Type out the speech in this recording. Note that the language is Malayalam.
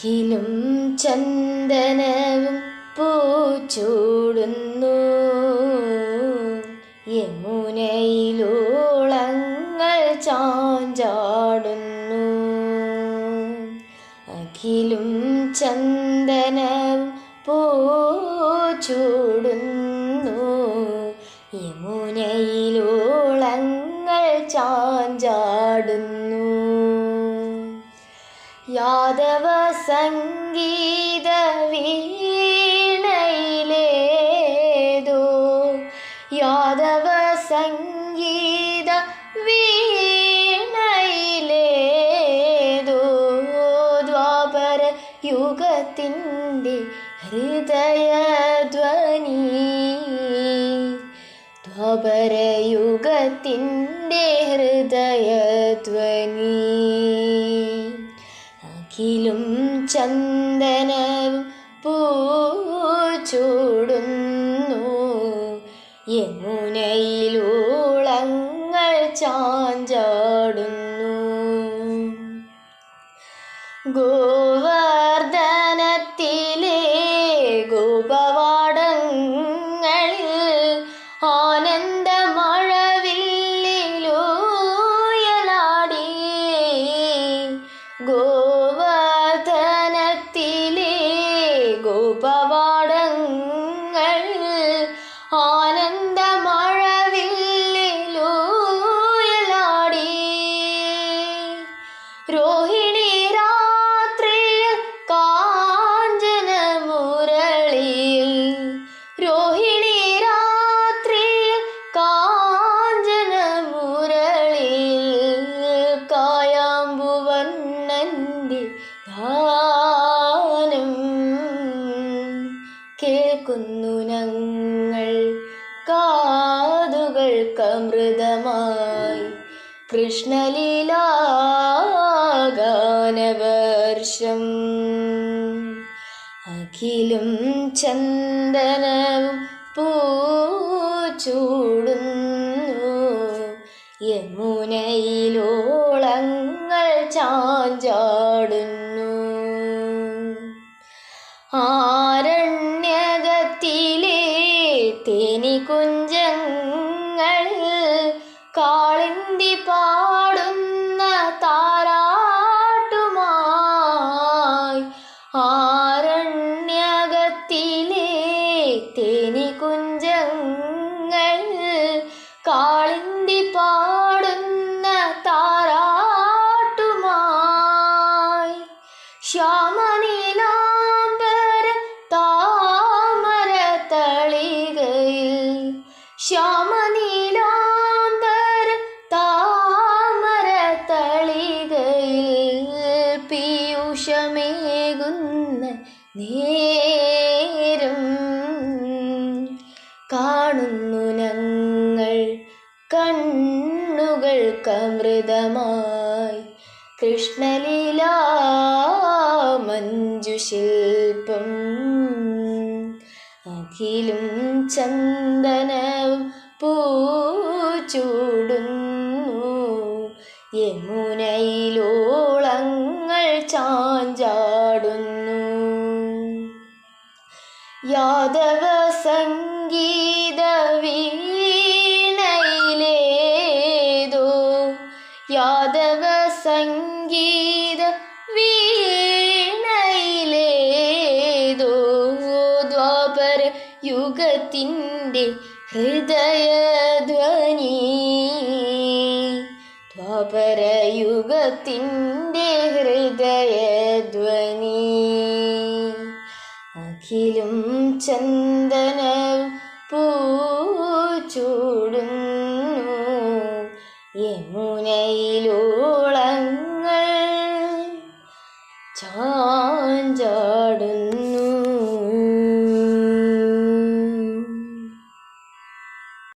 അഖിലും ചന്ദനവും പൂച്ചൂടുന്നു. യമുനയിലോളങ്ങൾ ചാഞ്ചാടുന്നു. അഖിലും ചന്ദനവും പൂച്ചൂടുന്നു. യമുനയിലോളങ്ങൾ ചാഞ്ചാടുന്നു. യാദവ സംഗീത വീണയിലേതോ യാദവ സംഗീത വീണയിലേതോ. ദ്വാപര യുഗത്തിന്റെ ഹൃദയധ്വനി. ദ്വാപരയുഗത്തിന്റെ ഹൃദയധ്വനി. ചന്ദനവും പൂച്ചൂടുന്നു. യമുനയിലൂളങ്ങൾ ചാഞ്ചാടുന്നു. ഗോവർദ്ധനത്തിലെ আবার കേൾക്കുന്നു ഞങ്ങൾ. കാതുകൾക്കമൃതമായി കൃഷ്ണലീലാഗാനവർഷം. അഖിലും ചന്ദനവും പൂച്ചൂടുന്നു. യമുനയിലോളങ്ങൾ ചാഞ്ചാടുന്നു തേനികുഞ്ചങ്ങളിൽ ശ്യാമനീലാംബര താമര തളികയിൽ പീയൂഷമേകുന്ന നേരം കാണുന്നു ഞങ്ങൾ കണ്ണുകൾക്കമൃതമായി കൃഷ്ണലീലാ മഞ്ജുശില്പം അഖിലും ചന്ദനവും പൂച്ചൂടുന്നു. യമുനയിലോളങ്ങൾ ചാഞ്ചാടുന്നു. യാദവ സംഗീത വീണയിലേതോ? യാദവ സംഗീത ദ്വാപര യുഗത്തിന്റെ ഹൃദയധ്വനി ത്വപരയുഗത്തിന്റെ ഹൃദയധ്വനി. അഖിലും ചന്ദന പൂ പൂച്ചൂടുന്നു യമുനയിലോളങ്ങൾ